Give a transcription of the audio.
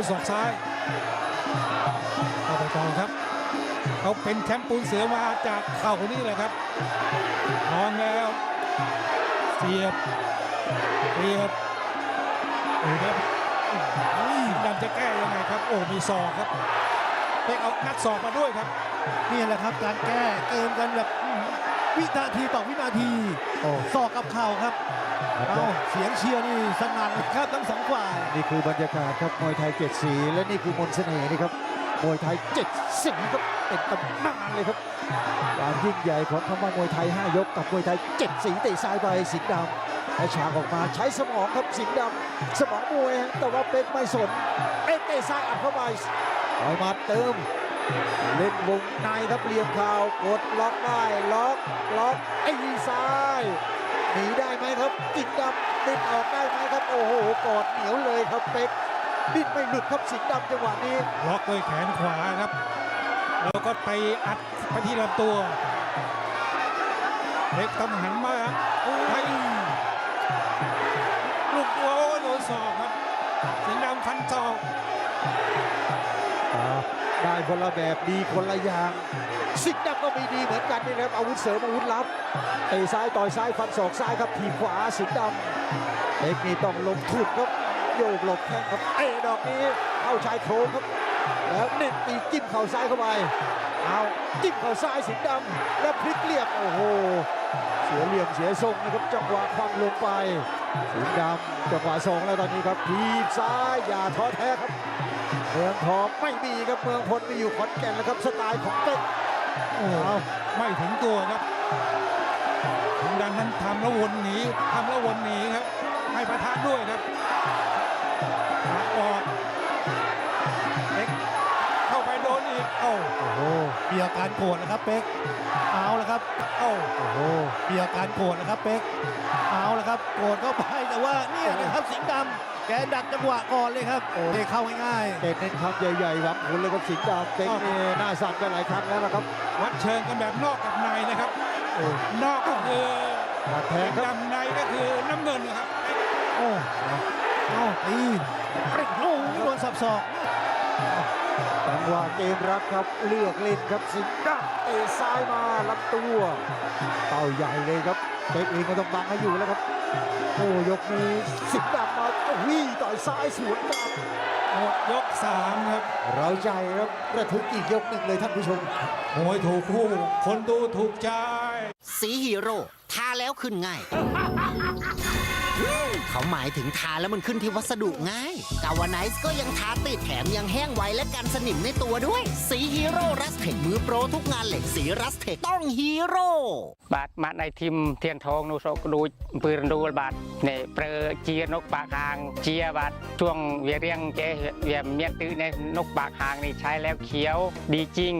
นศอกซ้ายเข้าไปต่อครับเขาเป็นแชมป์ปูนเสือมาจากเข่านี่แหละครับมองแล้วเสียบเสียบโอ้ครับอุ้ยดำจะแก้ยังไงครับ โอ้มีศอกครับไปเอานัดศอกมาด้วยครับ นี่แหละครับการแก้เกมกันแบบวินาทีต่อวินาทีโอ้ศอกกับเข่าครับ เอาเสียงเชียร์นี่สนั่นครับทั้งสองฝ่าย นี่คือบรรยากาศครับมวยไทยเจ็ดสี และนี่คือมนต์เสน่ห์นี่ครับมวยไทยเจ็ดสีครับเป็นตำนานเลยครับความยิ่งใหญ่ของคำว่ามวยไทย 5 ยกกับมวยไทยเจ็ดสีเตะซ้ายไปสิงห์ดำและฉากออกมาใช้สมองครับสิงห์ดำสมองมวยฮะแต่ว่าเป็กไม่สนเป็กเตะซ้ายอัดเข้าไปต่อยหมาเติมเล่นวงในครับเหลี่ยมเข่าวกดล็อกได้ล็อกล็อกไอ้ซ้ายหนีได้ไหม ครับสิงห์ดำดิ้นออกได้ไหมครับ โอ้โหกอดเหนียวเลยครับเป็กดิ้นไม่หลุดครับสิงห์ดำจังหวะนี้ ล็อกด้วยแขนขวาครับ แล้วก็ไปอัดไปที่ลำตัวเล็กต้องหันมาให้ลูกตัวโอ้โดนศอกครับ สิงห์ดำฟันศอกอ่า ได้คนละแบบดีคนละอย่างสิงห์ดำก็มีดีเหมือนกันนี่นะครับอาวุธเสริมอาวุธลับเตะซ้ายต่อยซ้ายฟันศอกซ้ายครับทีบขวาสิงห์ดำเด็กนี่ต้องลงทุนครับโยกหลบแข้งครับเตะดอกนี้เข้าชายโครงครับ แล้วเน้นตีจิ้มเข่าซ้ายเข้าไปเอาจิ้มเข่าซ้ายสิงห์ดำแล้วพลิกเหลี่ยมโอ้โหเสียเหลี่ยมเสียทรงนะครับจังหวะควังลงไปสิงห์ดำจังหวะสองแล้วตอนนี้ครับทีบซ้ายอย่าท้อแท้ครับ มืองทองไม่มีครับเมืองพลมีอยู่ขอนแก่นนะครับสไตล์ของเป็กโอ้ไม่ถึงตัวครับดังห์ดำนั้นทำแล้ววนหนีทำแล้ววนหนีครับ ให้ประทานด้วยครับ การโกรธนะครับเป๊กเอาละครับเอ้าโอ้โหมีอาการโกรธนะครับเป๊กเอาละครับโกรธเข้าไปแต่ว่าเนี่ยนะครับสิงห์ดำแกดักจังหวะก่อนเลยครับโอ้ได้เข้าง่ายเตะเน้นคำใหญ่ๆหวังผลเลยครับสิงห์ดำเป็กนี่หน้าสั่นไปหลายครั้งแล้วนะครับวัดเชิงกันแบบนอกกับในนะครับ โอ้นอกก็คือมาแทแดงงครับดำในก็คือน้ำเงินนะครับๆโอ้เอาตีเร่งโอ้โหโดนสับศอก จังหวะเกมรับครับเลือกเล่นครับสิงห์ดำเตะซ้ายมาลำตัวเป้าใหญ่เลยครับเป็กเองก็ต้องบังให้อยู่แล้วครับโอ้ยกนี้สิงห์ดำมาโอ้ยต่อยซ้ายสวนกลับหมดยกสามครับ เราใจครับระทึกอีกยกหนึ่งเลยท่านผู้ชมมวยถูกคู่ คนดูถูกใจ สีฮีโร่ทาแล้วขึ้นง่าย เขาหมายถึงทาแล้วมันขึ้นที่วัสดุง่ายกาวไนซ์ก็ยังทาติดแถมยังแห้งไวและกันสนิมในตัวด้วย สีฮีโร่รัสเทคมือโปรทุกงานเหล็กสีรัสเทคต้องฮีโร่บาดมาในทีมเทียนทองนูโซกดูปืนดูบาดในเปรเจียนกปากหางเจียบาดช่วงเวียเรียงเจเวียเมียตื้อในนกปากหางนี่ใช้แล้วเขียวดีจริง